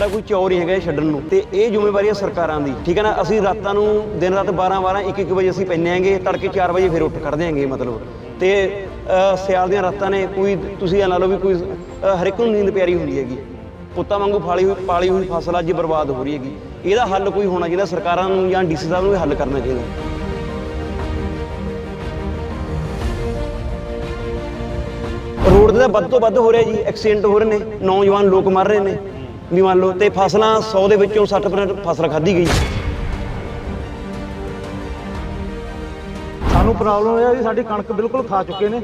ਸਾਡਾ ਕੋਈ ਚੋਰ ਨਹੀਂ ਹੈਗਾ ਇਹ ਛੱਡਣ ਨੂੰ। ਤੇ ਇਹ ਜ਼ਿੰਮੇਵਾਰੀ ਹੈ ਸਰਕਾਰਾਂ ਦੀ। ਠੀਕ ਹੈ ਨਾ? ਅਸੀਂ ਰਾਤਾਂ ਨੂੰ ਦਿਨ ਰਾਤ 12 12 1 1 ਵਜੇ ਅਸੀਂ ਪੈਂਦੇ ਆਂਗੇ ਤੜਕੇ 4 ਵਜੇ ਫਿਰ ਉੱਠ ਕਰਦੇ ਆਂਗੇ ਮਤਲਬ। ਤੇ ਸਿਆਲ ਦੀਆਂ ਰਾਤਾਂ ਨੇ ਕੋਈ, ਤੁਸੀਂ ਇਹ ਲਾ ਲਓ ਵੀ ਕੋਈ ਹਰ ਇੱਕ ਨੂੰ ਨੀਂਦ ਪਿਆਰੀ ਹੁੰਦੀ ਹੈਗੀ। ਪੁੱਤਾਂ ਵਾਂਗੂ ਫਾਲੀ ਹੋਈ, ਪਾਲੀ ਹੋਈ ਫਸਲ ਅੱਜ ਬਰਬਾਦ ਹੋ ਰਹੀ ਹੈਗੀ। ਇਹਦਾ ਹੱਲ ਕੋਈ ਹੋਣਾ ਚਾਹੀਦਾ, ਸਰਕਾਰਾਂ ਨੂੰ ਜਾਂ ਡੀਸੀ ਸਾਹਿਬ ਨੂੰ ਇਹ ਹੱਲ ਕਰਨਾ ਚਾਹੀਦਾ। ਰੋਡ ਤੇ ਵੱਧ ਤੋਂ ਵੱਧ ਹੋ ਰਿਹਾ ਜੀ, ਐਕਸੀਡੈਂਟ ਹੋ ਰਹੇ ਨੇ, ਨੌਜਵਾਨ ਲੋਕ ਮਰ ਰਹੇ ਨੇ। ਵੀ ਮੰਨ ਲਓ ਤੇ ਫਸਲਾਂ 100 ਦੇ ਵਿੱਚੋਂ 60% ਫਸਲ ਖਾਧੀ ਗਈ। ਸਾਨੂੰ ਪ੍ਰੋਬਲਮ ਇਹ ਹੈ ਵੀ ਸਾਡੀ ਕਣਕ ਬਿਲਕੁਲ ਖਾ ਚੁੱਕੇ ਨੇ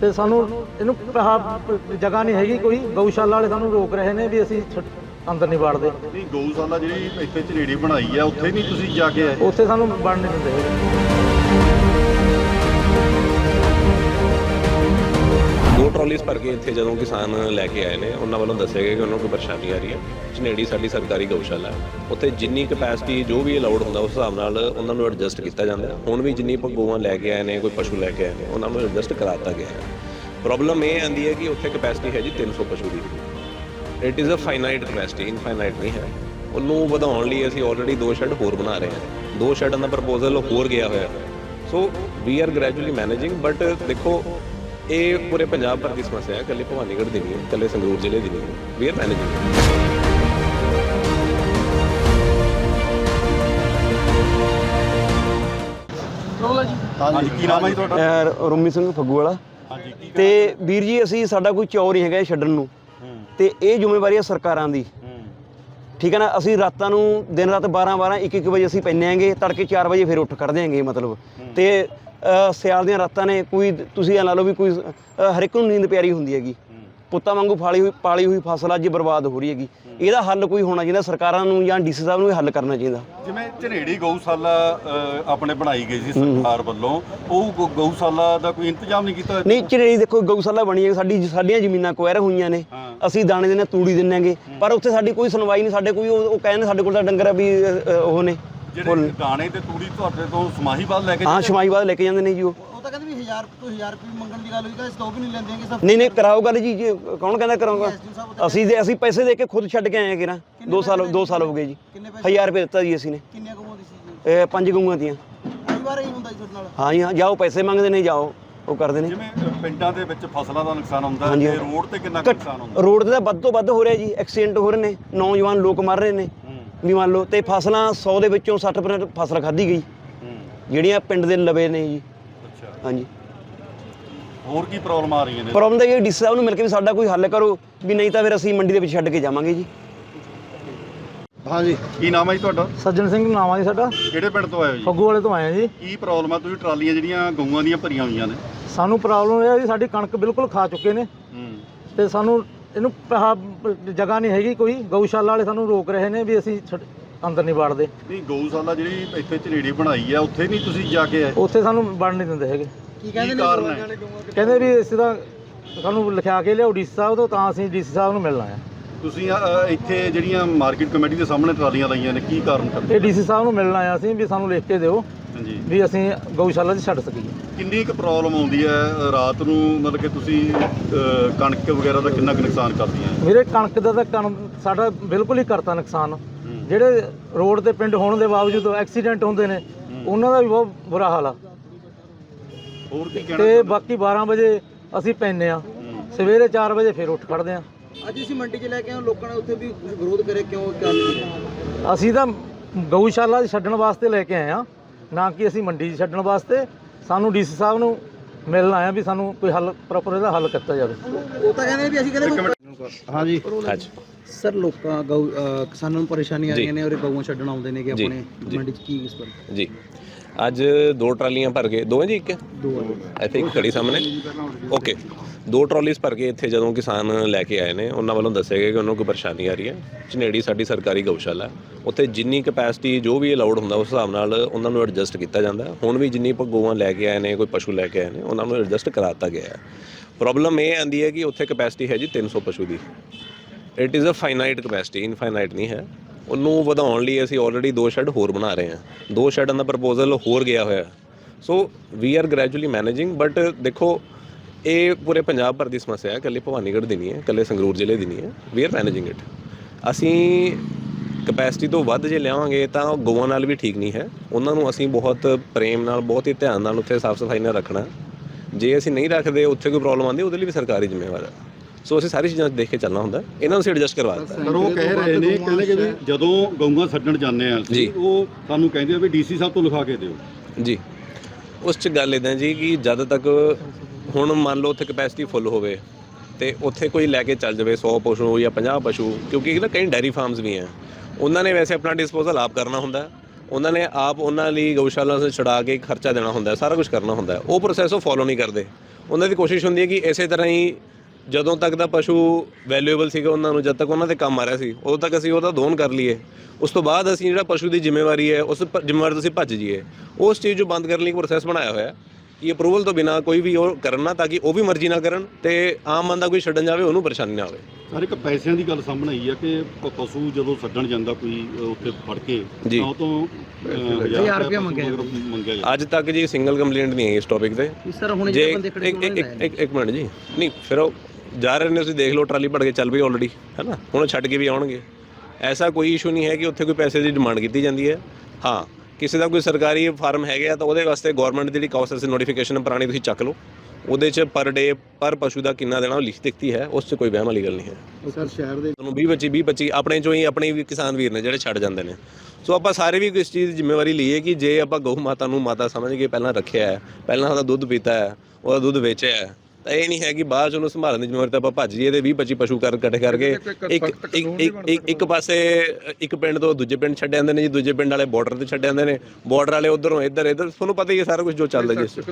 ਤੇ ਸਾਨੂੰ ਇਹਨੂੰ ਆਹ ਜਗ੍ਹਾ ਨਹੀਂ ਹੈਗੀ ਕੋਈ ਗਊਸ਼ਾਲਾ ਵਾਲੇ ਸਾਨੂੰ ਰੋਕ ਰਹੇ ਨੇ ਵੀ ਅਸੀਂ ਅੰਦਰ ਨਹੀਂ ਵੜਦੇ। ਨਹੀਂ ਗਊਸ਼ਾਲਾ ਜਿਹੜੀ ਇੱਥੇ ਝਨੇੜੀ ਬਣਾਈ ਆ ਉੱਥੇ ਨਹੀਂ ਤੁਸੀਂ ਜਾ ਕੇ ਆਏ? ਉੱਥੇ ਸਾਨੂੰ ਵੜਨ ਨਹੀਂ ਦਿੰਦੇ ਹੈਗੇ। ਦੋ ਭਰ ਕੇ ਇੱਥੇ ਜਦੋਂ ਕਿਸਾਨ ਲੈ ਕੇ ਆਏ ਨੇ, ਉਹਨਾਂ ਵੱਲੋਂ ਦੱਸਿਆ ਗਿਆ ਕਿ ਉਹਨਾਂ ਨੂੰ ਕੋਈ ਪਰੇਸ਼ਾਨੀ ਆ ਰਹੀ ਹੈ। ਝਨੇੜੀ ਸਾਡੀ ਸਰਕਾਰੀ ਗਊਸ਼ਾਲਾ ਹੈ। ਉੱਥੇ ਜਿੰਨੀ ਕਪੈਸਿਟੀ ਜੋ ਵੀ ਅਲਾਉਡ ਹੁੰਦਾ, ਉਸ ਹਿਸਾਬ ਨਾਲ ਉਹਨਾਂ ਨੂੰ ਐਡਜਸਟ ਕੀਤਾ ਜਾਂਦਾ ਹੁਣ ਵੀ ਜਿੰਨੀ ਗਊਆਂ ਲੈ ਕੇ ਆਏ ਨੇ, ਕੋਈ ਪਸ਼ੂ ਲੈ ਕੇ ਆਏ ਨੇ, ਉਹਨਾਂ ਨੂੰ ਐਡਜਸਟ ਕਰਾਤਾ ਗਿਆ ਹੈ। ਪ੍ਰੋਬਲਮ ਇਹ ਆਂਦੀ ਹੈ ਕਿ ਉੱਥੇ ਕਪੈਸਿਟੀ ਹੈ ਜੀ 300 ਪਸ਼ੂ ਦੀ। It is a finite capacity infinite ਨਹੀਂ ਹੈ। ਉਹਨੂੰ ਵਧਾਉਣ ਲਈ ਅਸੀਂ ਆਲਰੇਡੀ ਦੋ ਸ਼ੈੱਡ ਹੋਰ ਬਣਾ ਰਹੇ ਹਾਂ। ਦੋ ਸ਼ੈੱਡਾਂ ਦਾ ਪ੍ਰਪੋਜ਼ਲ ਹੋਰ ਗਿਆ ਹੋਇਆ। So we are gradually managing but ਦੇਖੋ ਇਹ ਪੂਰੇ ਪੰਜਾਬ ਭਰ ਦੀ ਸਮੱਸਿਆ ਹੈ। ਇਕੱਲੇ ਭਵਾਨੀਗੜ੍ਹ ਦੀ ਨਹੀਂ ਹੈ ਇਕੱਲੇ ਸੰਗਰੂਰ ਜ਼ਿਲ੍ਹੇ ਦੀ ਨਹੀਂ। ਹੈ ਵੀ ਆਰ ਮੈਨੇਜਿੰਗ ਹਾਂਜੀ ਕੀ ਨਾਮ ਹੈ ਜੀ ਤੁਹਾਡਾ? ਅਹ ਰੋਮੀ ਸਿੰਘ ਫੱਗੂ ਵਾਲਾ। ਹਾਂਜੀ ਕੀ ਤੇ ਵੀਰ ਜੀ ਅਸੀਂ ਸਾਡਾ ਕੋਈ ਚੌਰ ਨਹੀਂ ਹੈਗਾ ਇਹ ਛੱਡਣ ਨੂੰ। ਤੇ ਇਹ ਜ਼ਿੰਮੇਵਾਰੀ ਹੈ ਸਰਕਾਰਾਂ ਦੀ। ਠੀਕ ਹੈ ਨਾ? ਅਸੀਂ ਰਾਤਾਂ ਨੂੰ ਦਿਨ ਰਾਤ 12 12 1 1 ਵਜੇ ਅਸੀਂ ਪੈਂਦੇ ਆਂਗੇ ਤੜਕੇ 4 ਵਜੇ ਫਿਰ ਉੱਠ ਖੜਦੇ ਆਂਗੇ ਮਤਲਬ। ਤੇ ਸਿਆਲ ਦੀਆਂ ਰਾਤਾਂ ਨੇ ਕੋਈ ਤੁਸੀਂ ਇਹ ਲਾ ਲਓ ਵੀ ਕੋਈ ਹਰ ਇੱਕ ਨੂੰ ਨੀਂਦ ਪਿਆਰੀ ਹੁੰਦੀ ਹੈਗੀ। ਪੁੱਤਾਂ ਵਾਂਗੂ ਫਾਲੀ ਹੋਈ ਪਾਲੀ ਹੋਈ ਫਸਲ ਅੱਜ ਬਰਬਾਦ ਹੋ ਰਹੀ ਹੈਗੀ। ਇਹਦਾ ਹੱਲ ਕੋਈ ਹੋਣਾ ਚਾਹੀਦਾ ਸਰਕਾਰਾਂ ਨੂੰ ਜਾਂ ਡੀਸੀ ਸਾਹਿਬ ਨੂੰ ਇਹ ਹੱਲ ਕਰਨਾ ਚਾਹੀਦਾ। ਜਿਵੇਂ ਝਨੇੜੀ ਗਊਸ਼ਾਲਾ ਅ, ਆਪਣੇ ਬਣਾਈ ਗਈ ਸੀ ਸਰਕਾਰ ਵੱਲੋਂ ਉਹ ਗਊ- ਗਊਸ਼ਾਲਾ ਦਾ ਕੋਈ ਇੰਤਜ਼ਾਮ ਨਹੀਂ ਕੀਤਾ? ਨਹੀਂ ਝਨੇੜੀ ਦੇਖੋ ਗਊਸ਼ਾਲਾ ਬਣੀ ਹੈ ਸਾਡੀ ਸਾਡੀਆਂ ਜ਼ਮੀਨਾਂ ਕੁਐਰ ਹੋਈਆਂ ਨੇ। ਹਾਂ। ਅਸੀਂ ਦਾਣੇ ਦਿੰਨੇ ਤੂੜੀ ਦਿੰਨੇਗੇ ਪਰ ਉੱਥੇ ਸਾਡੀ ਕੋਈ ਸੁਣਵਾਈ ਨਹੀਂ ਸਾਡੇ ਕੋਈ ਉਹ ਉਹ ਕਹਿੰਦੇ ਸਾਡੇ ਕੋਲ ਤਾਂ ਡੰਗਰ ਆ ਵੀ ਅ, ਅ, ਉਹ ਨੇ। ਜਿਹੜੇ ਦਾਣੇ ਤੇ ਤੂੜੀ ਤੁਹਾਡੇ ਤੋਂ ਸਮਾਹੀਵਾਲ ਲੈ ਕੇ ਹਾਂ ਲੈ ਕੇ ਜਾਂਦੇ ਨੇ ਜੀ ਉਹ। ਉਹ ਤਾਂ ਕਹਿੰਦੇ ਵੀ 1000 ਤੋਂ 1000 ਰੁਪਏ ਮੰਗਣ ਦੀ ਗੱਲ ਹੋਈ ਤਾਂ ਇਸ ਤੋਂ ਵੀ ਨਹੀਂ ਲੈਂਦੇ ਸਭ ਨਹੀਂ ਨਹੀਂ ਕਰਾਓ ਗੱਲ ਜੀ ਜੀ, ਕੌਣ ਕਹਿੰਦਾ ਕਰਾਊਗਾ? ਅਸੀਂ ਦੇ ਅਸੀਂ ਪੈਸੇ ਦੇ ਕੇ ਖੁਦ ਛੱਡ ਕੇ ਆਏ ਆ ਕਿਰਾ 2 ਸਾਲ 2 ਸਾਲ ਹੋ ਗਏ ਜੀ। ਕਿੰਨੇ ਪੈਸੇ? 1000 ਰੁਪਏ ਦਿੱਤਾ ਜੀ ਅਸੀਂ ਨੇ। ਕਿੰਨੀਆਂ ਕਮਾਉਂਦੇ ਸੀ ਜੀ? ਇਹ ਪੰਜ ਗਊਆਂ ਦੀਆਂ। ਕਈ ਵਾਰ ਹੀ ਹੁੰਦਾ ਜੀ ਤੁਹਾਡੇ ਨਾਲ। ਹਾਂ ਜੀ ਹਾਂ ਜਾਓ ਪੈਸੇ ਮੰਗਦੇ ਨੇ ਜਾਓ ਉਹ ਕਰਦੇ ਨੇ। ਜਿਵੇਂ ਅ, ਪਿੰਡਾਂ ਦੇ ਵਿੱਚ ਫਸਲਾਂ ਦਾ ਨੁਕਸਾਨ ਹੁੰਦਾ ਹਾਂਜੀ। ਤੇ ਰੋਡ ਤੇ ਕਿੰਨਾ ਕੁ ਨੁਕਸਾਨ ਹੁੰਦਾ ਰੋਡ ਤੇ ਤਾਂ ਵੱਧ ਤੋਂ ਵੱਧ ਹੋ ਰਿਹਾ ਜੀ ਐਕਸੀਡੈਂਟ ਹੋ ਰਹੇ ਨੇ ਨੌਜਵਾਨ ਲੋਕ ਮਰ ਰਹੇ ਨੇ। ਵੀ ਮੰਨ ਲਓ ਤੇ ਫਸਲਾਂ 100 ਦੇ ਵਿੱਚੋਂ 60% ਫਸਲ ਖਾਧੀ ਗਈ। ਜਿਹੜੀਆਂ ਪਿੰਡ ਦੇ ਲਵੇ ਨੇ ਜੀ। ਅੱਛਾ। ਹਾਂਜੀ। ਹੋਰ ਕੀ ਪ੍ਰੋਬਲਮ ਆ ਰਹੀਆਂ ਨੇ? ਪ੍ਰੋਬਲਮ ਤਾਂ ਇਹ ਡੀਸੀ ਸਾਹਿਬ ਨੂੰ ਮਿਲ ਕੇ ਵੀ ਸਾਡਾ ਕੋਈ ਹੱਲ ਕਰੋ ਵੀ ਨਹੀਂ ਤਾਂ ਫਿਰ ਅਸੀਂ ਮੰਡੀ ਦੇ ਵਿੱਚ ਛੱਡ ਕੇ ਜਾਵਾਂਗੇ ਜੀ। ਹਾਂਜੀ। ਕੀ ਨਾਮ ਹੈ ਜੀ ਤੁਹਾਡਾ? ਸੱਜਣ ਸਿੰਘ ਨਾਮ ਆ ਜੀ ਸਾਡਾ। ਕਿਹੜੇ ਪਿੰਡ ਤੋਂ ਆਏ ਹੋ ਜੀ? ਫੱਗੂ ਵਾਲੇ ਤੋਂ ਆਏ ਆ ਜੀ। ਕੀ ਪ੍ਰੋਬਲਮ ਆ? ਤੁਸੀਂ ਟਰਾਲੀਆਂ ਜਿਹੜੀਆਂ ਗਊਆਂ ਦੀਆਂ ਭਰੀਆਂ ਹੋਈਆਂ ਨੇ। ਸਾਨੂੰ ਪ੍ਰੋਬਲਮ ਇਹ ਹੈ ਵੀ ਸਾਡੀ ਕਣਕ ਬਿਲਕੁਲ ਖਾ ਚੁੱਕੇ ਨੇ। ਹੂੰ। ਤੇ ਸਾਨੂੰ ਇਹਨੂੰ ਆਹ ਜਗ੍ਹਾ ਨਹੀਂ ਹੈਗੀ ਕੋਈ। ਗਊਸ਼ਾਲਾ ਵਾਲੇ ਸਾਨੂੰ ਰੋਕ ਰਹੇ ਨੇ ਵੀ ਅਸੀਂ ਛੱਡ- ਅੰਦਰ ਨਹੀਂ ਵੜਦੇ। ਨਹੀਂ ਗਊਸ਼ਾਲਾ ਜਿਹੜੀ ਇੱਥੇ ਝਨੇੜੀ ਬਣਾਈ ਆ ਉੱਥੇ ਨਹੀਂ ਤੁਸੀਂ ਜਾ ਕੇ ਆਏ? ਉੱਥੇ ਸਾਨੂੰ ਵੜਨ ਨਹੀਂ ਦਿੰਦੇ ਹੈਗੇ। ਕੀ ਕਹਿੰਦੇ ਨੇ ਕਾਰਨ ਹੈ? ਗਊਆਂ ਕਹਿੰਦੇ ਵੀ ਅਸੀਂ ਤਾਂ ਸਾਨੂੰ ਲਿਖਿਆ ਕੇ ਲਿਆਓ ਡੀਸੀ ਸਾਹਿਬ ਤੋਂ ਤਾਂ ਅਸੀਂ ਡੀਸੀ ਸਾਹਿਬ ਨੂੰ ਮਿਲਣਾ ਆ। ਤੁਸੀਂ ਅ, ਇੱਥੇ ਜਿਹੜੀਆਂ ਮਾਰਕੀਟ ਕਮੇਟੀ ਦੇ ਸਾਹਮਣੇ ਟਰਾਲੀਆਂ ਲਾਈਆਂ ਨੇ ਕੀ ਕਾਰਨ ਕਰਦੇ? ਇਹ ਡੀਸੀ ਸਾਹਿਬ ਨੂੰ ਮਿਲਣਾ ਆ ਅਸੀਂ ਵੀ ਸਾਨੂੰ ਲਿਖ ਕੇ ਦਿਓ। ਹਾਂਜੀ। ਵੀ ਅਸੀਂ ਗਊਸ਼ਾਲਾ 'ਚ ਛੱਡ ਸਕੀਏ। ਕਿੰਨੀ ਕੁ ਪ੍ਰੋਬਲਮ ਆਉਂਦੀ ਹੈ ਅ, ਰਾਤ ਨੂੰ? ਮਤਲਬ ਕਿ ਤੁਸੀਂ ਅ, ਕਣਕ ਵਗੈਰਾ ਦਾ ਕਿੰਨਾ ਕੁ ਨੁਕਸਾਨ ਕਰਦੀਆਂ ਮੇਰੇ ਕਣਕ ਦਾ ਤਾਂ ਕਣ ਸਾਡਾ ਬਿਲਕੁਲ ਹੀ ਕਰਤਾ ਨੁਕਸਾਨ। ਜਿਹੜੇ ਰੋਡ ਤੇ ਪਿੰਡ ਹੋਣ ਦੇ ਬਾਵਜੂਦ ਐਕਸੀਡੈਂਟ ਹੁੰਦੇ ਨੇ ਉਹਨਾਂ ਦਾ ਵੀ ਬਹੁਤ ਬੁਰਾ ਹਾਲ ਆ। ਹੋਰ ਕੀ ਕਹਿਣਾ ਤੇ ਬਾਕੀ 12 ਵਜੇ ਅਸੀਂ ਪੈਂਦੇ ਆ ਸਵੇਰੇ 4 ਵਜੇ ਫਿਰ ਉੱਠ ਖੜਦੇ ਆ ਅੱਜ ਅਸੀਂ ਮੰਡੀ 'ਚ ਲੈ ਕੇ ਆਏ ਲੋਕਾਂ ਨੇ ਉੱਥੇ ਵੀ ਕੁਝ ਵਿਰੋਧ ਕਰੇ ਕਿਉਂ ਕਰਨ ਅਸੀਂ ਤਾਂ ਗਊਸ਼ਾਲਾ 'ਚ ਛੱਡਣ ਵਾਸਤੇ ਲੈ ਕੇ ਆਏ ਆ ਨਾ ਕਿ ਅਸੀਂ ਮੰਡੀ 'ਚ ਛੱਡਣ ਵਾਸਤੇ ਸਾਨੂੰ ਡੀਸੀ ਸਾਹਿਬ ਨੂੰ ਮਿਲਣ ਆਇਆ ਵੀ ਸਾਨੂੰ ਕੋਈ ਹੱਲ ਪ੍ਰੋਪਰ ਇਹਦਾ ਹੱਲ ਕੀਤਾ ਜਾਵੇ। ਉਹ ਤਾਂ ਕਹਿੰਦੇ ਵੀ ਅਸੀਂ ਕਹਿੰਦੇ ਹਾਂਜੀ। ਹਾਂਜੀ। ਸਰ ਲੋਕਾਂ ਗਊ ਅਹ ਕਿਸਾਨਾਂ ਨੂੰ ਪਰੇਸ਼ਾਨੀ ਆ ਜੀ। ਰਹੀਆਂ ਨੇ ਔਰ ਇਹ ਗਊਆਂ ਛੱਡਣ ਆਉਂਦੇ ਨੇ ਕਿ ਜੀ, ਆਪਣੇ ਜੀ। ਮੰਡੀ 'ਚ ਕੀ ਇਸ ਪਰ ਜੀ। ਅੱਜ ਦੋ ਟਰਾਲੀਆਂ ਭਰ ਕੇ ਦੋਵੇਂ ਜੀ ਇੱਕ? ਦੋ। ਆਈ ਥਿੰਕ ਖੜੀ ਸਾਹਮਣੇ। ਓਕੇ। ਦੋ ਟਰਾਲੀਜ਼ ਭਰ ਕੇ ਇੱਥੇ ਜਦੋਂ ਕਿਸਾਨ ਲੈ ਕੇ ਆਏ ਨੇ, ਉਹਨਾਂ ਵੱਲੋਂ ਦੱਸਿਆ ਗਿਆ ਕਿ ਉਹਨਾਂ ਨੂੰ ਕੋਈ ਪਰੇਸ਼ਾਨੀ ਆ ਰਹੀ ਹੈ। ਝਨੇੜੀ ਸਾਡੀ ਸਰਕਾਰੀ ਗਊਸ਼ਾਲਾ ਉੱਥੇ ਜਿੰਨੀ ਕਪੈਸਿਟੀ ਜੋ ਵੀ ਅਲਾਉਡ ਹੁੰਦਾ, ਉਸ ਹਿਸਾਬ ਨਾਲ ਉਹਨਾਂ ਨੂੰ ਐਡਜਸਟ ਕੀਤਾ ਜਾਂਦਾ ਹੁਣ ਵੀ ਜਿੰਨੀ ਗੋਆਂ ਲੈ ਕੇ ਆਏ ਨੇ, ਕੋਈ ਪਸ਼ੂ ਲੈ ਕੇ ਆਏ ਨੇ, ਉਹਨਾਂ ਨੂੰ ਐਡਜਸਟ ਕਰਾਤਾ ਗਿਆ ਹੈ। ਪ੍ਰੋਬਲਮ ਇਹ ਆਂਦੀ ਹੈ ਕਿ ਉੱਥੇ ਕਪੈਸਿਟੀ ਹੈ ਜੀ 300 ਪਸ਼ੂ ਦੀ। It is a finite capacity infinite ਨਹੀਂ ਹੈ। ਉਹਨੂੰ ਵਧਾਉਣ ਲਈ ਅਸੀਂ ਆਲਰੇਡੀ ਦੋ ਸ਼ੈੱਡ ਹੋਰ ਬਣਾ ਰਹੇ ਹਾਂ। ਦੋ ਸ਼ੈੱਡਾਂ ਦਾ ਪ੍ਰਪੋਜ਼ਲ ਹੋਰ ਗਿਆ ਹੋਇਆ so we are gradually managing but ਦੇਖੋ ਇਹ ਪੂਰੇ ਪੰਜਾਬ ਭਰ ਦੀ ਸਮੱਸਿਆ ਹੈ। ਇਕੱਲੇ ਭਵਾਨੀਗੜ੍ਹ ਦੀ ਨਹੀਂ ਹੈ ਇਕੱਲੇ ਸੰਗਰੂਰ ਜ਼ਿਲ੍ਹੇ ਦੀ ਨਹੀਂ ਹੈ। ਵੀ ਆਰ ਮੈਨੇਜਿੰਗ ਇਟ ਅਸੀਂ ਕਪੈਸਿਟੀ ਤੋਂ ਵੱਧ ਜੇ ਲਿਆਵਾਂਗੇ ਤਾਂ ਉਹ ਗਊਆਂ ਨਾਲ ਵੀ ਠੀਕ ਨਹੀਂ ਹੈ। ਉਹਨਾਂ ਨੂੰ ਅਸੀਂ ਬਹੁਤ ਪ੍ਰੇਮ ਨਾਲ ਬਹੁਤ ਹੀ ਧਿਆਨ ਨਾਲ ਉੱਥੇ ਸਾਫ਼ ਸਫ਼ਾਈ ਨਾਲ ਰੱਖਣਾ ਜੇ ਅਸੀਂ ਨਹੀਂ ਰੱਖਦੇ ਉੱਥੇ ਕੋਈ ਪ੍ਰੋਬਲਮ ਆਉਂਦੀ ਉਹਦੇ ਲਈ ਵੀ ਸਰਕਾਰੀ ਜ਼ਿੰਮੇਵਾਰ ਹੈ। ਸੋ ਅਸੀਂ ਸਾਰੀ ਚੀਜ਼ਾਂ ਦੇਖ ਕੇ ਚੱਲਣਾ ਹੁੰਦਾ। ਇਹਨਾਂ ਨੂੰ ਅਸੀਂ ਐਡਜਸਟ ਕਰਵਾ ਦਿੱਤਾ। ਪਰ ਉਹ ਕਹਿ ਰਹੇ ਨੇ ਕਹਿੰਦੇ ਕਿ ਵੀ ਜਦੋਂ ਗਊਆਂ ਛੱਡਣ ਜਾਂਦੇ ਆ ਜੀ। ਉਹ ਸਾਨੂੰ ਕਹਿੰਦੇ ਆ ਵੀ ਡੀਸੀ ਸਾਹਿਬ ਤੋਂ ਲਿਖਾ ਕੇ ਦਿਓ। ਜੀ। ਉਸ ਚ ਗੱਲ ਇਦਾਂ ਜੀ ਕਿ ਜਦ ਤੱਕ ਹੁਣ ਮੰਨ ਲਓ ਉੱਥੇ ਕਪੈਸਿਟੀ ਫੁੱਲ ਹੋਵੇ ਤੇ ਉੱਥੇ ਕੋਈ ਲੈ ਕੇ ਚੱਲ ਜਾਵੇ 100 ਪਸ਼ੂ ਜਾਂ 50 ਪਸ਼ੂ, ਕਿਉਂਕਿ ਨਾ ਕਈ ਡੈਰੀ ਫਾਰਮਸ ਵੀ ਆ ਉਹਨਾਂ ਨੇ ਵੈਸੇ ਆਪਣਾ ਡਿਸਪੋਜ਼ਲ ਆਪ ਕਰਨਾ ਹੁੰਦਾ। ਉਹਨਾਂ ਨੇ ਆਪ ਉਹਨਾਂ ਲਈ ਗਊਸ਼ਾਲਾ ਤੋਂ ਛੁਡਾ ਕੇ ਖਰਚਾ ਦੇਣਾ ਹੁੰਦਾ, ਸਾਰਾ ਕੁਝ ਕਰਨਾ ਹੁੰਦਾ। ਉਹ ਪ੍ਰੋਸੈਸ ਉਹ ਫੋਲੋ ਨਹੀਂ ਕਰਦੇ। ਉਹਨਾਂ ਦੀ ਕੋਸ਼ਿਸ਼ ਹੁੰਦੀ ਹੈ ਕਿ ਇਸੇ ਤਰ੍ਹਾਂ ਹੀ ਜਦੋਂ ਤੱਕ ਦਾ ਪਸ਼ੂ ਵੈਲਿਊਏਬਲ ਸੀਗਾ ਉਹਨਾਂ ਨੂੰ, ਜਦ ਤੱਕ ਉਹਨਾਂ ਤੇ ਕੰਮ ਆ ਰਿਹਾ ਸੀ, ਉਦੋਂ ਤੱਕ ਅਸੀਂ ਉਹਦਾ ਦੋਨ ਕਰ ਲਈਏ। ਉਸ ਤੋਂ ਬਾਅਦ ਅਸੀਂ ਜਿਹੜਾ ਪਸ਼ੂ ਦੀ ਜ਼ਿੰਮੇਵਾਰੀ ਹੈ, ਉਸ ਜ਼ਿੰਮੇਵਾਰੀ ਤੋਂ ਅਸੀਂ ਭੱਜ ਜਾਈਏ। ਉਸ ਚੀਜ਼ ਨੂੰ ਬੰਦ ਕਰਨ ਲਈ ਇੱਕ ਪ੍ਰੋਸੈਸ ਬਣਾਇਆ ਹੋਇਆ। ਕਿ ਅਪਰੂਵਲ ਤੋਂ ਬਿਨਾ ਕੋਈ ਵੀ ਉਹ ਕਰਨਾ ਤਾਂ ਕਿ ਉਹ ਵੀ ਮਰਜ਼ੀ ਨਾਲ ਕਰਨ ਤੇ ਆਮ ਬੰਦਾ ਕੋਈ ਛੱਡਣ ਜਾਵੇ ਉਹਨੂੰ ਪਰੇਸ਼ਾਨੀ ਨਾ ਆਵੇ ਸਰ ਇੱਕ ਪੈਸਿਆਂ ਦੀ ਗੱਲ ਸਾਹਮਣੇ ਆਈ ਆ ਕਿ ਪ- ਪਸ਼ੂ ਜਦੋਂ ਛੱਡਣ ਜਾਂਦਾ ਕੋਈ ਅ, ਉੱਥੇ ਫੜ ਕੇ ਜੀ। ਤਾਂ ਉਹ ਤੋਂ 1000 ਰੁਪਏ ਮੰਗਿਆ ਮੰਗਿਆ ਜਾਂਦਾ। ਅੱਜ ਤੱਕ ਜੀ ਸਿੰਗਲ ਕੰਪਲੇਂਟ ਨਹੀਂ ਆਈ ਇਸ ਟੌਪਿਕ ਤੇ। ਸਰ ਹੁਣ ਜੇ ਇੱਕ ਇੱਕ ਇੱਕ- ਇੱਕ ਇੱਕ ਮਿੰਟ ਜੀ। ਨਹੀਂ ਫਿਰ ਉਹ ਜਾ ਰਹੇ ਨੇ ਤੁਸੀਂ ਦੇਖ ਲਓ ਟਰਾਲੀ ਭੜ ਕੇ ਚੱਲ ਪਈ ਆਲਰੇਡੀ ਹੈ ਨਾ? ਹੁਣ ਉਹ ਛੱਡ ਕੇ ਵੀ ਆਉਣਗੇ। ਐਸਾ ਕੋਈ ਇਸ਼ੂ ਨਹੀਂ ਹੈ ਕਿ ਉੱਥੇ ਕੋਈ ਪੈਸੇ ਦੀ ਡਿਮਾਂਡ ਕੀਤੀ ਜਾਂਦੀ ਹੈ। ਹਾਂ ਕਿਸੇ ਦਾ ਕੋਈ ਸਰਕਾਰੀ ਫਾਰਮ ਹੈਗਾ ਤਾਂ ਉਹਦੇ ਵਾਸਤੇ ਗਵਰਨਮੈਂਟ ਦੀ ਜਿਹੜੀ ਕਾਸਟ ਨੋਟੀਫਿਕੇਸ਼ਨ ਪੁਰਾਣੀ ਤੁਸੀਂ ਚੱਕ ਲਓ। ਉਹਦੇ 'ਚ ਪਰ ਡੇ ਪਰ ਪਸ਼ੂ ਦਾ ਕਿੰਨਾ ਦੇਣਾ ਉਹ ਲਿਖ ਦਿੱਤੀ ਹੈ ਉਸ 'ਚ ਕੋਈ ਵਹਿਮ ਵਾਲੀ ਗੱਲ ਨਹੀਂ ਹੈ। ਸਰ ਸ਼ਹਿਰ ਦੇ ਤੁਹਾਨੂੰ 20 25 20 25 ਆਪਣੇ ਚੋਂ ਹੀ ਆਪਣੇ ਵੀ ਕਿਸਾਨ ਵੀਰ ਨੇ ਜਿਹੜੇ ਛੱਡ ਜਾਂਦੇ ਨੇ। ਸੋ ਆਪਾਂ ਸਾਰੇ ਵੀ ਇਸ ਚੀਜ਼ ਦੀ ਜ਼ਿੰਮੇਵਾਰੀ ਲਈਏ ਕਿ ਜੇ ਆਪਾਂ ਗਊ ਮਾਤਾ ਨੂੰ ਮਾਤਾ ਸਮਝ ਕੇ ਪਹਿਲਾਂ ਰੱਖਿਆ ਹੈ ਪਹਿਲਾਂ ਉਹਦਾ ਦੁੱਧ ਪੀਤਾ ਹੈ ਉਹਦਾ ਦੁੱਧ ਵੇਚਿਆ ਹੈ ਤਾਂ ਇਹ ਨਹੀਂ ਹੈ ਕਿ ਬਾਅਦ 'ਚ ਉਹਨੂੰ ਸੰਭਾਲਣ ਦੀ ਜ਼ਿੰਮੇਵਾਰੀ ਤਾਂ ਆਪਾਂ ਭੱਜ ਜਾਈਏ ਤੇ 20 25 ਪਸ਼ੂ ਕਰ ਇਕੱਠੇ ਕਰਕੇ ਇੱਕ ਇੱਕ ਇੱਕ ਪਾਸੇ ਇੱਕ ਪਿੰਡ ਤੋਂ ਦੂਜੇ ਪਿੰਡ ਛੱਡ ਜਾਂਦੇ ਨੇ ਜੀ ਦੂਜੇ ਪਿੰਡ ਵਾਲੇ ਬਾਰਡਰ ਤੇ ਛੱਡ ਜਾਂਦੇ ਨੇ। ਬਾਰਡਰ ਵਾਲੇ ਉਧਰੋਂ ਇੱਧਰ ਇੱਧਰ ਤੁਹਾਨੂੰ ਪਤਾ ਹੀ ਹੈ ਸਾਰਾ ਕੁਝ ਜੋ ਚੱਲਦਾ ਜੀ।